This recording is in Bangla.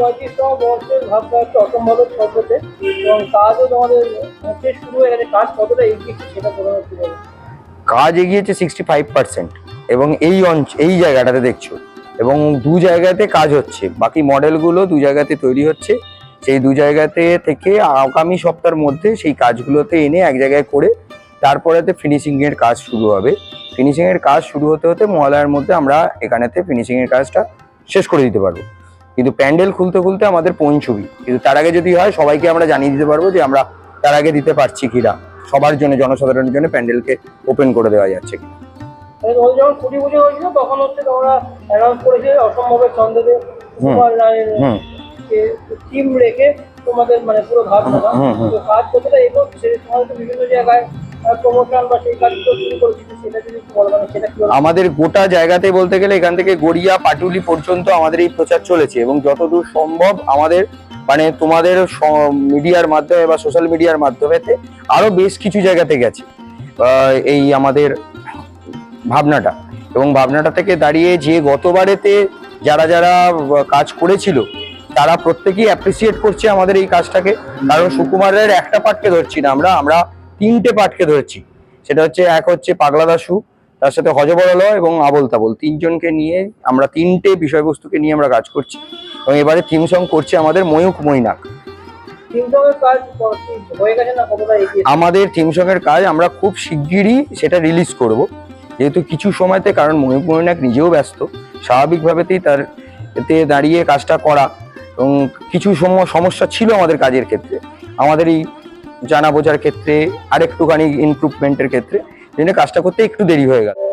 পঁয়ত্রিশতম বর্ষের ভাবনা এবং কাজও তোমাদের হচ্ছে শুরু হয়ে গেছে, কাজ কতটা এগিয়ে সেটা কাজ এগিয়েছে সিক্সটি ফাইভ পার্সেন্ট এবং এই অঞ্চ, এই জায়গাটাতে দেখছ। এবং দু জায়গাতে কাজ হচ্ছে। বাকি মডেলগুলো দু জায়গাতে তৈরি হচ্ছে। সেই দু জায়গাতে থেকে আগামী সপ্তাহের মধ্যে সেই কাজগুলোতে এনে এক জায়গায় করে তারপরেতে ফিনিশিং এর কাজ শুরু হবে। ফিনিশিংয়ের কাজ শুরু হতে হতে মহালয়ার মধ্যে আমরা এখানেতে ফিনিশিংয়ের কাজটা শেষ করে দিতে পারব। কিন্তু প্যান্ডেল খুলতে খুলতে আমাদের পৌঁছবি। কিন্তু তার আগে যদি হয় সবাইকে আমরা জানিয়ে দিতে পারব যে আমরা তার আগে দিতে পারছি কিনা। সবার জন্য জনসাধারণের জন্য প্যান্ডেলকে ওপেন করে দেওয়া যাচ্ছে কিনা। তোমাদের যখন ছুটি পুজো হয়েছিল তখন হচ্ছে তোমরা অ্যানাউন্স করেছিলে অসম্ভবের ছন্দতে সুকুমার রায়ের টিম রেখে তোমাদের মানে পুরো কাজ এগোচ্ছে তোমাদের বিভিন্ন জায়গায় মানে? আমাদের গোটা জায়গাতে বলতে গেলে এখান থেকে গড়িয়া, পাটুলি পর্যন্ত আমাদের এই প্রচার চলেছে এবং যতদূর সম্ভব আমাদের মানে তোমাদের মিডিয়ার মাধ্যমে বা সোশ্যাল মিডিয়ার মাধ্যমে আরও বেশ কিছু জায়গাতে গেছে এই আমাদের ভাবনাটা এবং ভাবনাটা থেকে দাঁড়িয়ে যে গতবারেতে যারা যারা কাজ করেছিল, তারা প্রত্যেকেই অ্যাপ্রিসিয়েট করছে আমাদের এই কাজটাকে কারণ সুকুমার রায়ের একটা পার্টকে ধরছি না আমরা আমরা তিনটে পার্টকে ধরেছি। সেটা হচ্ছে এক হচ্ছে পাগলা দাসু তার সাথে হজবরল এবং আবল তাবল তিনজনকে নিয়ে আমরা তিনটে বিষয়বস্তুকে নিয়ে আমরা কাজ করছি। এবং এবারে থিম সং করছে আমাদের ময়ূক মৈনাক। আমাদের থিম সং এর কাজ আমরা খুব শিগগিরই সেটা রিলিজ করব। যেহেতু কিছু সময়তে কারণ ময়ূক মৈনাক নিজেও ব্যস্ত স্বাভাবিকভাবেতেই তার এতে দাঁড়িয়ে কাজটা করা এবং কিছু সময় সমস্যা ছিল আমাদের কাজের ক্ষেত্রে। আমাদের এই জানা বোঝার ক্ষেত্রে আরেকটুখানি ইমপ্রুভমেন্টের ক্ষেত্রে। জন্য কাজটা করতে একটু দেরি হয়ে গেল।